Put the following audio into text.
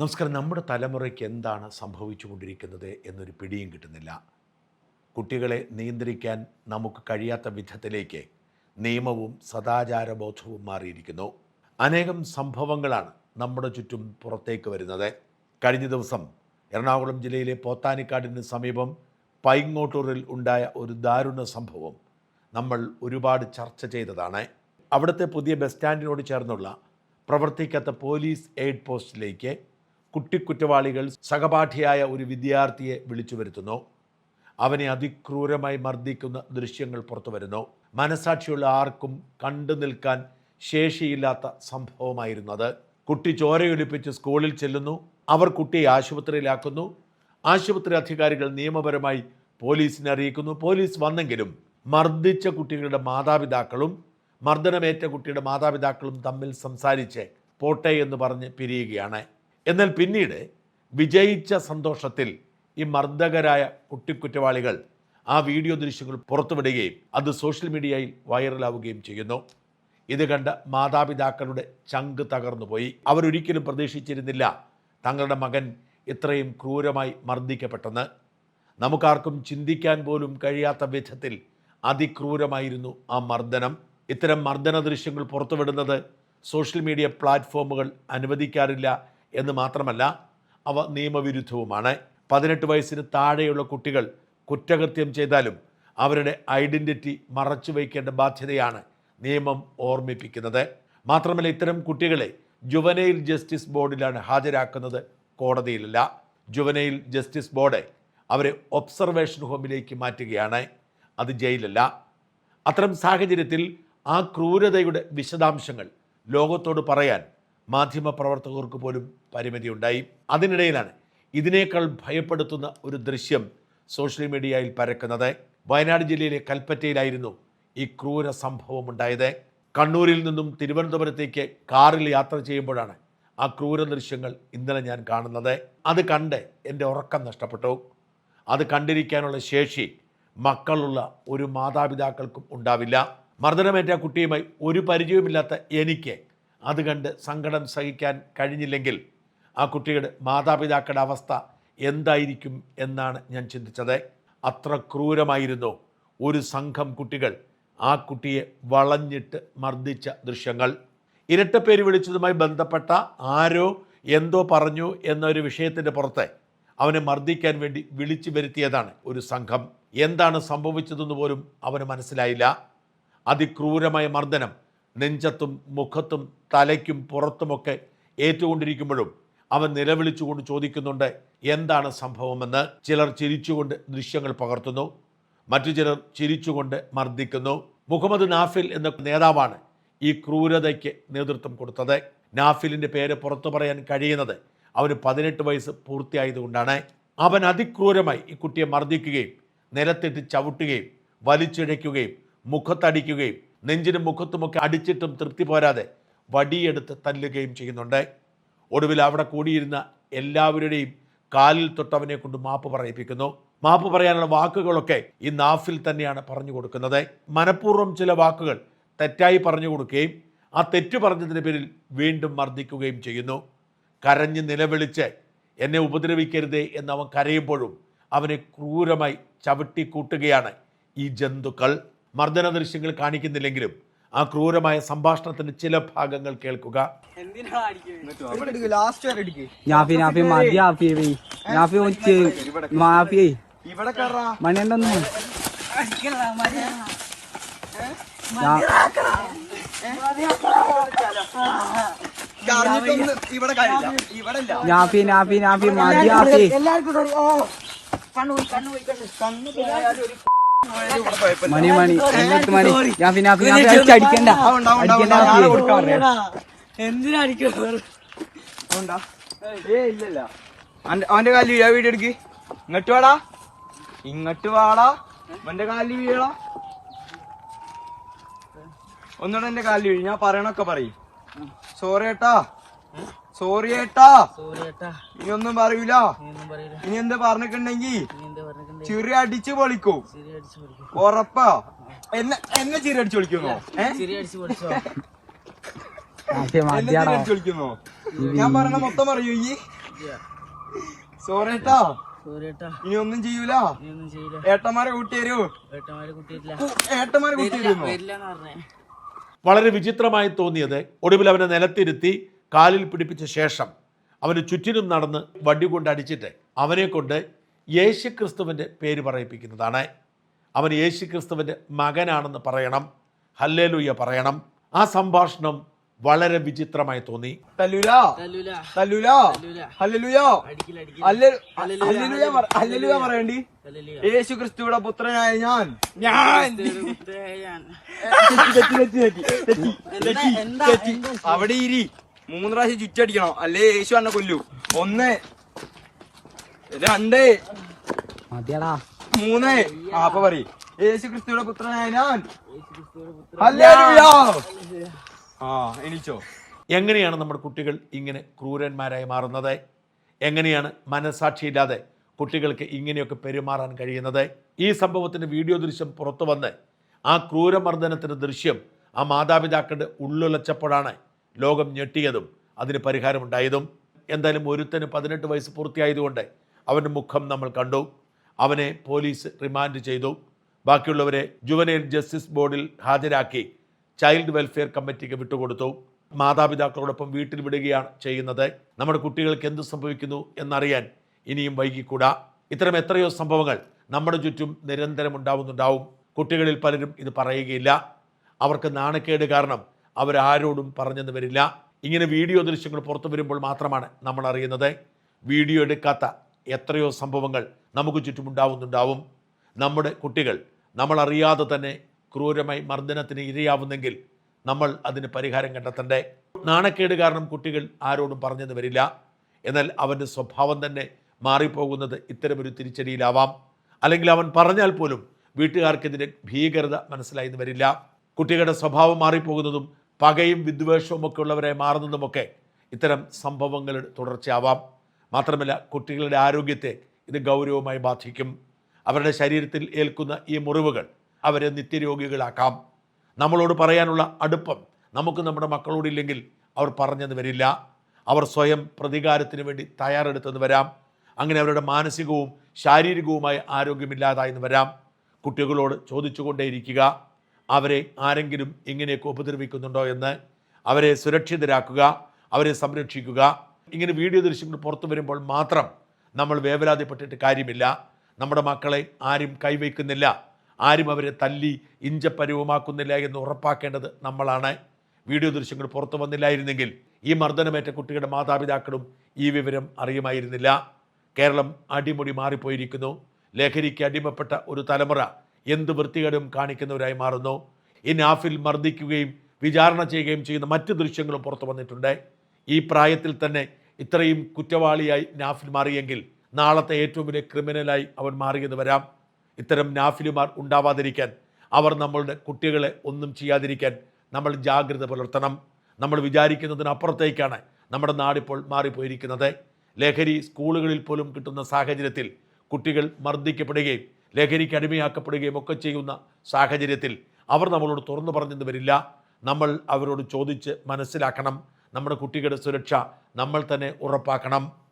നമസ്കാരം. നമ്മുടെ തലമുറയ്ക്ക് എന്താണ് സംഭവിച്ചുകൊണ്ടിരിക്കുന്നത് എന്നൊരു പിടിയും കിട്ടുന്നില്ല. കുട്ടികളെ നിയന്ത്രിക്കാൻ നമുക്ക് കഴിയാത്ത വിധത്തിലേക്ക് നിയമവും സദാചാരബോധവും മാറിയിരിക്കുന്നു. അനേകം സംഭവങ്ങളാണ് നമ്മുടെ ചുറ്റും പുറത്തേക്ക് വരുന്നത്. കഴിഞ്ഞ ദിവസം എറണാകുളം ജില്ലയിലെ പോത്താനിക്കാടിന് സമീപം പൈങ്ങോട്ടൂരിൽ ഉണ്ടായ ഒരു ദാരുണ സംഭവം നമ്മൾ ഒരുപാട് ചർച്ച ചെയ്തതാണ്. അവിടുത്തെ പുതിയ ബസ് സ്റ്റാൻഡിനോട് ചേർന്നുള്ള പ്രവർത്തിക്കാത്ത പോലീസ് എയ്ഡ് പോസ്റ്റിലേക്ക് കുട്ടിക്കുറ്റവാളികൾ സഹപാഠിയായ ഒരു വിദ്യാർത്ഥിയെ വിളിച്ചു വരുത്തുന്നു അവനെ അതിക്രൂരമായി മർദ്ദിക്കുന്ന ദൃശ്യങ്ങൾ പുറത്തു വരുന്നു മനസാക്ഷിയുള്ള ആർക്കും കണ്ടു നിൽക്കാൻ ശേഷിയില്ലാത്ത സംഭവമായിരുന്നു അത്. കുട്ടി ചോരയൊലിപ്പിച്ച് സ്കൂളിൽ ചെല്ലുന്നു. അവർ കുട്ടിയെ ആശുപത്രിയിലാക്കുന്നു. ആശുപത്രി അധികാരികൾ നിയമപരമായി പോലീസിനെ അറിയിക്കുന്നു. പോലീസ് വന്നെങ്കിലും മർദ്ദിച്ച കുട്ടികളുടെ മാതാപിതാക്കളും മർദ്ദനമേറ്റ കുട്ടിയുടെ മാതാപിതാക്കളും തമ്മിൽ സംസാരിച്ച് പോട്ടെ എന്ന് പറഞ്ഞ് പിരിയുകയാണ്. എന്നാൽ പിന്നീട് വിജയിച്ച സന്തോഷത്തിൽ ഈ മർദ്ദകരായ കുട്ടിക്കുറ്റവാളികൾ ആ വീഡിയോ ദൃശ്യങ്ങൾ പുറത്തുവിടുകയും അത് സോഷ്യൽ മീഡിയയിൽ വൈറലാവുകയും ചെയ്യുന്നു. ഇത് കണ്ട മാതാപിതാക്കളുടെ ചങ്ക് തകർന്നുപോയി. അവരൊരിക്കലും പ്രതീക്ഷിച്ചിരുന്നില്ല തങ്ങളുടെ മകൻ ഇത്രയും ക്രൂരമായി മർദ്ദിക്കപ്പെട്ടെന്ന്. നമുക്കാർക്കും ചിന്തിക്കാൻ പോലും കഴിയാത്ത വിധത്തിൽ അതിക്രൂരമായിരുന്നു ആ മർദ്ദനം. ഇത്തരം മർദ്ദന ദൃശ്യങ്ങൾ പുറത്തുവിടുന്നത് സോഷ്യൽ മീഡിയ പ്ലാറ്റ്ഫോമുകൾ അനുവദിക്കാറില്ല എന്ന് മാത്രമല്ല അവ നിയമവിരുദ്ധവുമാണ്. പതിനെട്ട് വയസ്സിന് താഴെയുള്ള കുട്ടികൾ കുറ്റകൃത്യം ചെയ്താലും അവരുടെ ഐഡന്റിറ്റി മറച്ചു വയ്ക്കേണ്ട ബാധ്യതയാണ് നിയമം ഓർമ്മിപ്പിക്കുന്നത്. മാത്രമല്ല ഇത്തരം കുട്ടികളെ ജുവനൈൽ ജസ്റ്റിസ് ബോർഡിലാണ് ഹാജരാക്കുന്നത് കോടതിയിലല്ല. ജുവനൈൽ ജസ്റ്റിസ് ബോർഡ് അവരെ ഒബ്സർവേഷൻ ഹോമിലേക്ക് മാറ്റുകയാണ്. അത് ജയിലല്ല. അത്തരം സാഹചര്യത്തിൽ ആ ക്രൂരതയുടെ വിശദാംശങ്ങൾ ലോകത്തോട് പറയാൻ മാധ്യമപ്രവർത്തകർക്ക് പോലും പരിമിതിയുണ്ടായി. അതിനിടയിലാണ് ഇതിനേക്കാൾ ഭയപ്പെടുത്തുന്ന ഒരു ദൃശ്യം സോഷ്യൽ മീഡിയയിൽ പരക്കുന്നത്. വയനാട് ജില്ലയിലെ കൽപ്പറ്റയിലായിരുന്നു ഈ ക്രൂര സംഭവം ഉണ്ടായത്. കണ്ണൂരിൽ നിന്നും തിരുവനന്തപുരത്തേക്ക് കാറിൽ യാത്ര ചെയ്യുമ്പോഴാണ് ആ ക്രൂര ദൃശ്യങ്ങൾ ഇന്നലെ ഞാൻ കാണുന്നത്. അത് കണ്ട് എന്റെ ഉറക്കം നഷ്ടപ്പെട്ടു. അത് കണ്ടിരിക്കാനുള്ള ശേഷി മക്കളുള്ള ഒരു മാതാപിതാക്കൾക്കും ഉണ്ടാവില്ല. മർദ്ദനമേറ്റ കുട്ടിയുമായി ഒരു പരിചയവുമില്ലാത്ത എനിക്ക് അത് കണ്ട് സങ്കടം സഹിക്കാൻ കഴിഞ്ഞില്ലെങ്കിൽ ആ കുട്ടിയുടെ മാതാപിതാക്കളുടെ അവസ്ഥ എന്തായിരിക്കും എന്നാണ് ഞാൻ ചിന്തിച്ചത്. അത്ര ക്രൂരമായിരുന്നു ഒരു സംഘം കുട്ടികൾ ആ കുട്ടിയെ വളഞ്ഞിട്ട് മർദ്ദിച്ച ദൃശ്യങ്ങൾ. ഇരട്ടപ്പേര് വിളിച്ചതുമായി ബന്ധപ്പെട്ട ആരോ എന്തോ പറഞ്ഞു എന്നൊരു വിഷയത്തിന്റെ പുറത്ത് അവനെ മർദ്ദിക്കാൻ വേണ്ടി വിളിച്ചു വരുത്തിയതാണ് ഒരു സംഘം. എന്താണ് സംഭവിച്ചതെന്ന് പോലും അവന് മനസ്സിലായില്ല. അതിക്രൂരമായ മർദ്ദനം നെഞ്ചത്തും മുഖത്തും തലയ്ക്കും പുറത്തുമൊക്കെ ഏറ്റുകൊണ്ടിരിക്കുമ്പോഴും അവൻ നിലവിളിച്ചുകൊണ്ട് ചോദിക്കുന്നുണ്ട് എന്താണ് സംഭവമെന്ന്? ചിലർ ചിരിച്ചുകൊണ്ട് ദൃശ്യങ്ങൾ പകർത്തുന്നു. മറ്റു ചിലർ ചിരിച്ചുകൊണ്ട് മർദ്ദിക്കുന്നു. മുഹമ്മദ് നാഫിൽ എന്ന നേതാവാണ് ഈ ക്രൂരതയ്ക്ക് നേതൃത്വം കൊടുത്തത്. നാഫിലിന്റെ പേര് പുറത്തു പറയാൻ കഴിയുന്നത് അവന് പതിനെട്ട് വയസ്സ് പൂർത്തിയായതുകൊണ്ടാണ്. അവൻ അതിക്രൂരമായി ഈ കുട്ടിയെ മർദ്ദിക്കുകയും നിലത്തിട്ട് ചവിട്ടുകയും വലിച്ചിഴയ്ക്കുകയും മുഖത്തടിക്കുകയും നെഞ്ചിനും മുഖത്തുമൊക്കെ അടിച്ചിട്ടും തൃപ്തി പോരാതെ വടിയെടുത്ത് തല്ലുകയും ചെയ്യുന്നുണ്ട്. ഒടുവിൽ അവിടെ കൂടിയിരുന്ന എല്ലാവരുടെയും കാലിൽ തൊട്ടവനെ കൊണ്ട് മാപ്പ് പറയിപ്പിക്കുന്നു. മാപ്പ് പറയാനുള്ള വാക്കുകളൊക്കെ ഈ നാഫിൽ തന്നെയാണ് പറഞ്ഞു കൊടുക്കുന്നത്. മനഃപൂർവം ചില വാക്കുകൾ തെറ്റായി പറഞ്ഞു കൊടുക്കുകയും ആ തെറ്റ് പറഞ്ഞതിന് പേരിൽ വീണ്ടും മർദ്ദിക്കുകയും ചെയ്യുന്നു. കരഞ്ഞ് നിലവിളിച്ച് എന്നെ ഉപദ്രവിക്കരുതേ എന്ന് അവൻ കരയുമ്പോഴും അവനെ ക്രൂരമായി ചവിട്ടിക്കൂട്ടുകയാണ് ഈ ജന്തുക്കൾ. മർദ്ദന ദൃശ്യങ്ങൾ കാണിക്കുന്നില്ലെങ്കിലും ആ ക്രൂരമായ സംഭാഷണത്തിന്റെ ചില ഭാഗങ്ങൾ കേൾക്കുക. Last money money. എന്നിട്ട് മണി. ഞാൻ പിന്നെ അടിക്കണ്ട. അടിക്കണ്ട ഞാഫി. എന്തിനാ അടിക്കുന്നത് ഏ അവന്റെ കാലിൽ വീഴാ വീട് എടുക്ക്. ഇങ്ങോട്ട് വാടാ. ഇങ്ങോട്ട് വാടാ. അവന്റെ കാലിൽ വീഴാ. ഒന്നുകൂടെ എന്റെ കാലിൽ വീഴ്. ഞാൻ പറയണൊക്കെ പറയും. സോറി ഏട്ടാ. സോറി ഏട്ടാ. ഇനി ഒന്നും പറയൂല. ഇനി എന്താ പറഞ്ഞിട്ടുണ്ടെങ്കി? ചിരി അടിച്ച് പൊളിക്കും. ഉറപ്പാ. എന്നെ എന്നെ ചിരി അടിച്ച് പൊളിക്കുന്നോ? ഏ? ചിരി അടിച്ചു പൊളിച്ചോ? ഞാഫി എന്നെ ചിരി അടിച്ച് പൊളിക്കുന്നോ? ഞാൻ പറഞ്ഞ മൊത്തം പറയൂ ഈ. സോറേട്ടാ. ഇനി ഒന്നും ചെയ്യൂല. ഏട്ടന്മാരെ കൂട്ടി തരൂ. ഏട്ടന്മാരെ കുട്ടിയിട്ടില്ല ഏട്ടന്മാരെ കൂട്ടി വളരെ വിചിത്രമായി തോന്നിയത് ഒടുവിൽ അവനെ നിലത്തിരുത്തി കാലിൽ പിടിപ്പിച്ച ശേഷം അവന് ചുറ്റിനും നടന്ന് വടി കൊണ്ട് അടിച്ചിട്ട് അവനെ കൊണ്ട് യേശു ക്രിസ്തുവിന്റെ പേര് പറയിപ്പിക്കുന്നതാണ്. അവൻ യേശു ക്രിസ്തുവിന്റെ മകനാണെന്ന് പറയണം. ഹല്ലേലൂയ പറയണം. ആ സംഭാഷണം വളരെ വിചിത്രമായി തോന്നി. Tallulah Tallulah Tallulah Tallulah hallelujah. അടിക്കില്ല അടിക്കില്ല. ഹല്ലെ- ഹല്ലേലൂയ. ഹല്ലേലൂയ പറയണ്ടി? തല്ലൂല യേശു ക്രിസ്തുവിടെ പുത്രനായ ഞാൻ. ഞാൻ അവിടെ ഇരി. മൂന്ന് പ്രാവശ്യം ചുറ്റടിക്കണം. അല്ലേ യേശു എന്നെ കൊല്ലു. ഒന്ന് രണ്ട്. മതിയടാ. മൂന്ന്. ആ, അപ്പൊ പറ. യേശു ക്രിസ്തുവിടെ പുത്രനായ ഞാൻ. യേശുക്രിസ്തുവിന്റെ പുത്രൻ ഹല്ലേലൂയ. ആ എനിച്ചോ എങ്ങനെയാണ് നമ്മുടെ കുട്ടികൾ ഇങ്ങനെ ക്രൂരന്മാരായി മാറുന്നത്? എങ്ങനെയാണ് മനസാക്ഷിയില്ലാതെ കുട്ടികൾക്ക് ഇങ്ങനെയൊക്കെ പെരുമാറാൻ കഴിയുന്നത്? ഈ സംഭവത്തിന്റെ വീഡിയോ ദൃശ്യം പുറത്തു വന്ന് ആ ക്രൂരമർദ്ദനത്തിന്റെ ദൃശ്യം ആ മാതാപിതാക്കളുടെ ഉള്ളുലച്ചപ്പോഴാണ് ലോകം ഞെട്ടിയതും അതിന് പരിഹാരമുണ്ടായതും. എന്തായാലും ഒരുത്തന് പതിനെട്ട് വയസ്സ് പൂർത്തിയായതുകൊണ്ട് അവന്റെ മുഖം നമ്മൾ കണ്ടു. അവനെ പോലീസ് റിമാൻഡ് ചെയ്തു. ബാക്കിയുള്ളവരെ ജുവനൈൽ ജസ്റ്റിസ് ബോർഡിൽ ഹാജരാക്കി. ചൈൽഡ് വെൽഫെയർ കമ്മിറ്റിക്ക് വിട്ടുകൊടുത്തു. മാതാപിതാക്കളോടൊപ്പം വീട്ടിൽ വിടുകയാണ് ചെയ്യുന്നത്. നമ്മുടെ കുട്ടികൾക്ക് എന്ത് സംഭവിക്കുന്നു എന്നറിയാൻ ഇനിയും വൈകിക്കൂടാ. ഇത്തരം എത്രയോ സംഭവങ്ങൾ നമ്മുടെ ചുറ്റും നിരന്തരം ഉണ്ടാവുന്നുണ്ടാവും. കുട്ടികളിൽ പലരും ഇത് പറയുകയില്ല. അവർക്ക് നാണക്കേട് കാരണം അവരാരോടും പറഞ്ഞെന്ന് വരില്ല. ഇങ്ങനെ വീഡിയോ ദൃശ്യങ്ങൾ പുറത്തു വരുമ്പോൾ മാത്രമാണ് നമ്മൾ അറിയുന്നത് വീഡിയോ എടുക്കാത്ത എത്രയോ സംഭവങ്ങൾ നമുക്ക് ചുറ്റുമുണ്ടാവുന്നുണ്ടാവും. നമ്മുടെ കുട്ടികൾ നമ്മളറിയാതെ തന്നെ ക്രൂരമായി മർദ്ദനത്തിന് ഇരയാവുന്നെങ്കിൽ നമ്മൾ അതിന് പരിഹാരം കണ്ടെത്തണ്ടേ? നാണക്കേട് കാരണം കുട്ടികൾ ആരോടും പറഞ്ഞെന്ന് വരില്ല. എന്നാൽ അവന്റെ സ്വഭാവം തന്നെ മാറിപ്പോകുന്നത് ഇത്തരമൊരു തിരിച്ചടിയിലാവാം. അല്ലെങ്കിൽ അവൻ പറഞ്ഞാൽ പോലും വീട്ടുകാർക്കെതിരെ ഭീകരത മനസ്സിലായി എന്ന് വരില്ല. കുട്ടികളുടെ സ്വഭാവം മാറിപ്പോകുന്നതും പകയും വിദ്വേഷവും ഒക്കെ ഉള്ളവരെ മാറുന്നതുമൊക്കെ ഇത്തരം സംഭവങ്ങളുടെ തുടർച്ചയാവാം. മാത്രമല്ല കുട്ടികളുടെ ആരോഗ്യത്തെ ഇത് ഗൗരവമായി ബാധിക്കും. അവരുടെ ശരീരത്തിൽ ഏൽക്കുന്ന ഈ മുറിവുകൾ അവരെ നിത്യരോഗികളാക്കാം. നമ്മളോട് പറയാനുള്ള അടുപ്പം നമുക്ക് നമ്മുടെ മക്കളോടില്ലെങ്കിൽ അവർ പറഞ്ഞെന്ന് വരില്ല. അവർ സ്വയം പ്രതികാരത്തിന് വേണ്ടി തയ്യാറെടുത്തെന്ന് വരാം. അങ്ങനെ അവരുടെ മാനസികവും ശാരീരികവുമായ ആരോഗ്യമില്ലാതായെന്ന് വരാം. കുട്ടികളോട് ചോദിച്ചുകൊണ്ടേയിരിക്കുക. അവരെ ആരെങ്കിലും ഇങ്ങനെയൊക്കെ ഉപദ്രവിക്കുന്നുണ്ടോ എന്ന് അവരെ സുരക്ഷിതരാക്കുക. അവരെ സംരക്ഷിക്കുക. ഇങ്ങനെ വീഡിയോ ദൃശ്യങ്ങൾ പുറത്തു വരുമ്പോൾ മാത്രം നമ്മൾ വേവലാതിപ്പെട്ടിട്ട് കാര്യമില്ല. നമ്മുടെ മക്കളെ ആരും കൈവയ്ക്കുന്നില്ല. ആരും അവരെ തല്ലി ഇഞ്ചപ്പരുവമാക്കുന്നില്ല എന്ന് ഉറപ്പാക്കേണ്ടത് നമ്മളാണ്. വീഡിയോ ദൃശ്യങ്ങൾ പുറത്തു വന്നില്ലായിരുന്നെങ്കിൽ ഈ മർദ്ദനമേറ്റ കുട്ടികളുടെ മാതാപിതാക്കളും ഈ വിവരം അറിയുമായിരുന്നില്ല. കേരളം അടിമുടി മാറിപ്പോയിരിക്കുന്നു. ലഹരിക്ക് അടിമപ്പെട്ട ഒരു തലമുറ എന്ത് വൃത്തികേടും കാണിക്കുന്നവരായി മാറുന്നു. ഈ നാഫിൽ മർദ്ദിക്കുകയും വിചാരണ ചെയ്യുകയും ചെയ്യുന്ന മറ്റ് ദൃശ്യങ്ങളും പുറത്തു വന്നിട്ടുണ്ട്. ഈ പ്രായത്തിൽ തന്നെ ഇത്രയും കുറ്റവാളിയായി നാഫിൽ മാറിയെങ്കിൽ നാളത്തെ ഏറ്റവും വലിയ ക്രിമിനലായി അവൻ മാറിയെന്ന് വരാം. ഇത്തരം നാഫിലുമാർ ഉണ്ടാവാതിരിക്കാൻ അവർ നമ്മളുടെ കുട്ടികളെ ഒന്നും ചെയ്യാതിരിക്കാൻ നമ്മൾ ജാഗ്രത പുലർത്തണം. നമ്മൾ വിചാരിക്കുന്നതിനപ്പുറത്തേക്കാണ് നമ്മുടെ നാടിപ്പോൾ മാറിപ്പോയിരിക്കുന്നത്. ലഹരി സ്കൂളുകളിൽ പോലും കിട്ടുന്ന സാഹചര്യത്തിൽ കുട്ടികൾ മർദ്ദിക്കപ്പെടുകയും ലഹരിക്ക് അടിമയാക്കപ്പെടുകയും ഒക്കെ ചെയ്യുന്ന സാഹചര്യത്തിൽ അവർ നമ്മളോട് തുറന്നു പറഞ്ഞെന്ന് വരില്ല. നമ്മൾ അവരോട് ചോദിച്ച് മനസ്സിലാക്കണം. നമ്മുടെ കുട്ടികളുടെ സുരക്ഷ നമ്മൾ തന്നെ ഉറപ്പാക്കണം.